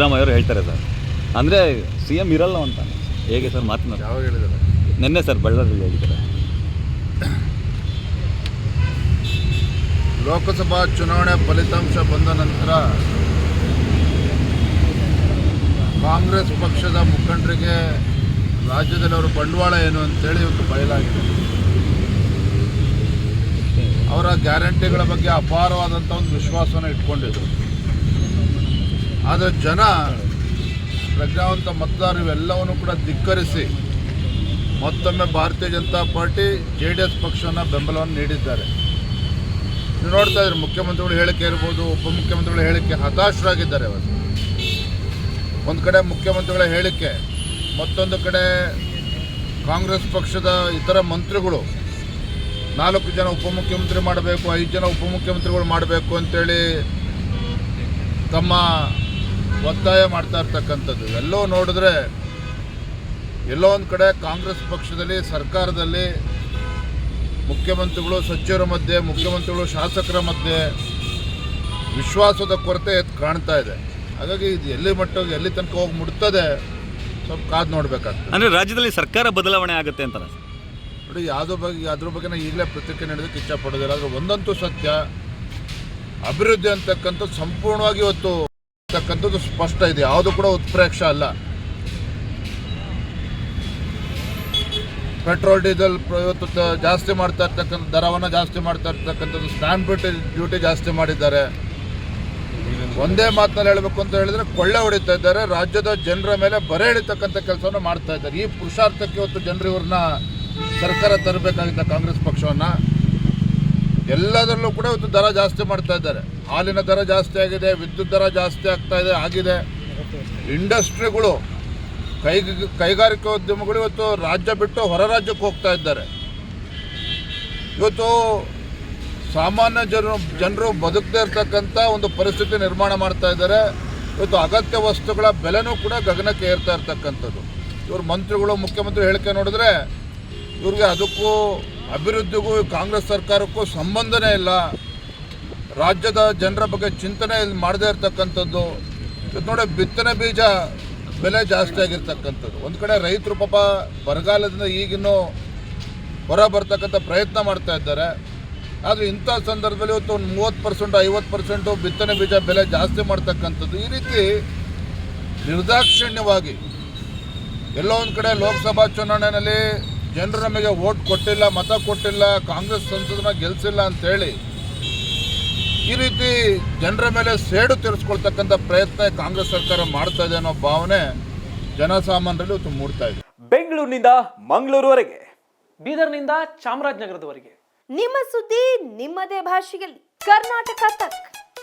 ಸಿದ್ದರಾಮಯ್ಯ ಅವರು ಹೇಳ್ತಾರೆ ಸರ್. ಅಂದರೆ ಸಿ ಎಂ ಇರಲ್ಲ ಅಂತ. ಹೇಗೆ ಸರ್ ಮಾತನಾಡ ಯಾವಾಗ ಹೇಳಿದ್ದಾರೆ? ನಿನ್ನೆ ಸರ್ ಬಳ್ಳಾರಿಯಲ್ಲಿ ಹೇಳಿದ್ದಾರೆ. ಲೋಕಸಭಾ ಚುನಾವಣೆ ಫಲಿತಾಂಶ ಬಂದ ನಂತರ ಕಾಂಗ್ರೆಸ್ ಪಕ್ಷದ ಮುಖಂಡರಿಗೆ ರಾಜ್ಯದಲ್ಲಿ ಅವರ ಬಂಡವಾಳ ಏನು ಅಂತೇಳಿ ಇವತ್ತು ಬಯಲಾಗಿದೆ. ಅವರ ಗ್ಯಾರಂಟಿಗಳ ಬಗ್ಗೆ ಅಪಾರವಾದಂಥ ಒಂದು ವಿಶ್ವಾಸವನ್ನು ಇಟ್ಕೊಂಡಿದ್ರು. ಆದರೆ ಜನ ಪ್ರಜ್ಞಾವಂತ ಮತದಾರರು ಇವೆಲ್ಲವನ್ನು ಕೂಡ ಧಿಕ್ಕರಿಸಿ ಮತ್ತೊಮ್ಮೆ Bharatiya Janata Party, J D S ಪಕ್ಷವನ್ನು ಬೆಂಬಲವನ್ನು ನೀಡಿದ್ದಾರೆ. ನೀವು ನೋಡ್ತಾ ಇದ್ರೆ ಮುಖ್ಯಮಂತ್ರಿಗಳು ಹೇಳಿಕೆ ಇರ್ಬೋದು, ಉಪಮುಖ್ಯಮಂತ್ರಿಗಳ ಹೇಳಿಕೆ ಹತಾಶರಾಗಿದ್ದಾರೆ ಅವರು ಒಂದು ಕಡೆ ಮುಖ್ಯಮಂತ್ರಿಗಳ ಹೇಳಿಕೆ, ಮತ್ತೊಂದು ಕಡೆ ಕಾಂಗ್ರೆಸ್ ಪಕ್ಷದ ಇತರ ಮಂತ್ರಿಗಳು, ನಾಲ್ಕು ಜನ ಉಪಮುಖ್ಯಮಂತ್ರಿ ಮಾಡಬೇಕು, ಐದು ಜನ ಉಪಮುಖ್ಯಮಂತ್ರಿಗಳು ಮಾಡಬೇಕು ಅಂತೇಳಿ ತಮ್ಮ ಒತ್ತಾಯ ಮಾಡ್ತಾ ಇರ್ತಕ್ಕಂಥದ್ದು. ಎಲ್ಲೋ ನೋಡಿದ್ರೆ ಎಲ್ಲೋ ಒಂದು ಕಡೆ ಕಾಂಗ್ರೆಸ್ ಪಕ್ಷದಲ್ಲಿ ಸರ್ಕಾರದಲ್ಲಿ ಮುಖ್ಯಮಂತ್ರಿಗಳು ಸಚಿವರ ಮಧ್ಯೆ ಮುಖ್ಯಮಂತ್ರಿಗಳು ಶಾಸಕರ ಮಧ್ಯೆ ವಿಶ್ವಾಸದ ಕೊರತೆ ಕಾಣ್ತಾ ಇದೆ. ಹಾಗಾಗಿ ಇದು ಎಲ್ಲಿ ಮಟ್ಟಿಗೆ ಎಲ್ಲಿ ತನಕ ಹೋಗಿ ಮುಟ್ತದೆ ಸ್ವಲ್ಪ ಕಾದು ನೋಡ್ಬೇಕಾಗ್ತದೆ. ಅಂದರೆ ರಾಜ್ಯದಲ್ಲಿ ಸರ್ಕಾರ ಬದಲಾವಣೆ ಆಗುತ್ತೆ ಅಂತಾರೆ. ನೋಡಿ ಯಾವುದ್ರ ಬಗ್ಗೆ ಅದ್ರ ಬಗ್ಗೆ ನಾನು ಈಗಲೇ ಪ್ರತಿಕ್ರಿಯೆ ನೀಡೋದಕ್ಕೆ ಇಷ್ಟಪಡೋದಿಲ್ಲ ಆದರೆ ಒಂದಂತೂ ಸತ್ಯ ಅಭಿವೃದ್ಧಿ ಅಂತಕ್ಕಂಥದ್ದು ಸಂಪೂರ್ಣವಾಗಿ ಇವತ್ತು ಅಂತಕ್ಕಂಥದ್ದು ಸ್ಪಷ್ಟ ಇದೆ. ಯಾವುದು ಕೂಡ ಉತ್ಪ್ರೇಕ್ಷ ಅಲ್ಲ. ಪೆಟ್ರೋಲ್, ಡೀಸೆಲ್ ಇವತ್ತು ಜಾಸ್ತಿ ಮಾಡ್ತಾ ಇರ್ತಕ್ಕಂಥ, ದರವನ್ನು ಜಾಸ್ತಿ ಮಾಡ್ತಾ ಇರ್ತಕ್ಕಂಥದ್ದು ಸ್ಟ್ಯಾಂಪ್ ಡ್ಯೂಟಿ ಡ್ಯೂಟಿ ಜಾಸ್ತಿ ಮಾಡಿದ್ದಾರೆ. ಒಂದೇ ಮಾತಿನಲ್ಲಿ ಹೇಳಬೇಕು ಅಂತ ಹೇಳಿದ್ರೆ ಕೊಳ್ಳೆ ಹೊಡಿತಾ ಇದ್ದಾರೆ. ರಾಜ್ಯದ ಜನರ ಮೇಲೆ ಬರೆ ಹಿಡಿತಕ್ಕಂಥ ಕೆಲಸವನ್ನು ಮಾಡ್ತಾ ಇದ್ದಾರೆ. ಈ ಪುರುಷಾರ್ಥಕ್ಕೆ ಇವತ್ತು ಜನರು ಇವ್ರನ್ನ ಸರ್ಕಾರ ತರಬೇಕಾಗಿದ್ದ ಕಾಂಗ್ರೆಸ್ ಪಕ್ಷವನ್ನು. ಎಲ್ಲದರಲ್ಲೂ ಕೂಡ ಇವತ್ತು ದರ ಜಾಸ್ತಿ ಮಾಡ್ತಾ ಇದ್ದಾರೆ. ಹಾಲಿನ ದರ ಜಾಸ್ತಿ ಆಗಿದೆ, ವಿದ್ಯುತ್ ದರ ಜಾಸ್ತಿ ಆಗ್ತಾ ಇದೆ, ಆಗಿದೆ. ಇಂಡಸ್ಟ್ರಿಗಳು ಕೈ ಕೈಗಾರಿಕೋದ್ಯಮಗಳು ಇವತ್ತು ರಾಜ್ಯ ಬಿಟ್ಟು ಹೊರ ರಾಜ್ಯಕ್ಕೆ ಹೋಗ್ತಾ ಇದ್ದಾರೆ. ಇವತ್ತು ಸಾಮಾನ್ಯ ಜನರು ಜನರು ಬದುಕದೇ ಇರ್ತಕ್ಕಂಥ ಒಂದು ಪರಿಸ್ಥಿತಿ ನಿರ್ಮಾಣ ಮಾಡ್ತಾ ಇದ್ದಾರೆ. ಇವತ್ತು ಅಗತ್ಯ ವಸ್ತುಗಳ ಬೆಲೆನೂ ಕೂಡ ಗಗನಕ್ಕೆ ಏರ್ತಾ ಇರ್ತಕ್ಕಂಥದ್ದು. ಇವ್ರ ಮಂತ್ರಿಗಳು, ಮುಖ್ಯಮಂತ್ರಿ ಹೇಳಿಕೆ ನೋಡಿದ್ರೆ ಇವ್ರಿಗೆ ಅದಕ್ಕೂ ಅಭಿವೃದ್ಧಿಗೂ ಕಾಂಗ್ರೆಸ್ ಸರ್ಕಾರಕ್ಕೂ ಸಂಬಂಧನೇ ಇಲ್ಲ. ರಾಜ್ಯದ ಜನರ ಬಗ್ಗೆ ಚಿಂತನೆ ಮಾಡದೇ ಇರತಕ್ಕಂಥದ್ದು. ನೋಡಿ ಬಿತ್ತನೆ ಬೀಜ ಬೆಲೆ ಜಾಸ್ತಿ ಆಗಿರ್ತಕ್ಕಂಥದ್ದು. ಒಂದು ಕಡೆ ರೈತರು ಪಾಪ ಬರಗಾಲದಿಂದ ಈಗಿನ್ನೂ ಹೊರ ಬರ್ತಕ್ಕಂಥ ಪ್ರಯತ್ನ ಮಾಡ್ತಾ ಇದ್ದಾರೆ. ಆದರೆ ಇಂಥ ಸಂದರ್ಭದಲ್ಲಿ ಇವತ್ತು ಒಂದು ಮೂವತ್ತು ಪರ್ಸೆಂಟ್ ಐವತ್ತು ಪರ್ಸೆಂಟು ಬಿತ್ತನೆ ಬೀಜ ಬೆಲೆ ಜಾಸ್ತಿ ಮಾಡ್ತಕ್ಕಂಥದ್ದು. ಈ ರೀತಿ ನಿರ್ದಾಕ್ಷಿಣ್ಯವಾಗಿ ಎಲ್ಲೋ ಒಂದು ಕಡೆ ಲೋಕಸಭಾ ಚುನಾವಣೆಯಲ್ಲಿ ಜನರು ನಮಗೆ ವೋಟ್ ಕೊಟ್ಟಿಲ್ಲ ಮತ ಕೊಟ್ಟಿಲ್ಲ ಕಾಂಗ್ರೆಸ್ ಸಂಸದನ ಗೆಲ್ಲಿಸಿಲ್ಲ ಅಂತೇಳಿ ಈ ರೀತಿ ಜನರ ಮೇಲೆ ಸೇಡು ತೀರಿಸ್ಕೊಳ್ತಕ್ಕಂಥ ಪ್ರಯತ್ನ ಕಾಂಗ್ರೆಸ್ ಸರ್ಕಾರ ಮಾಡ್ತಾ ಇದೆ ಅನ್ನೋ ಭಾವನೆ ಜನಸಾಮಾನ್ಯರಲ್ಲಿ ಇವತ್ತು ಮೂಡ್ತಾ ಇದೆ. ಬೆಂಗಳೂರಿನಿಂದ ಮಂಗಳೂರುವರೆಗೆ ಬೀದರ್ನಿಂದ ಚಾಮರಾಜನಗರದವರೆಗೆ. ನಿಮ್ಮ ಸುದ್ದಿ ನಿಮ್ಮದೇ ಭಾಷೆಯಲ್ಲಿ. ಕರ್ನಾಟಕ ತಕ್.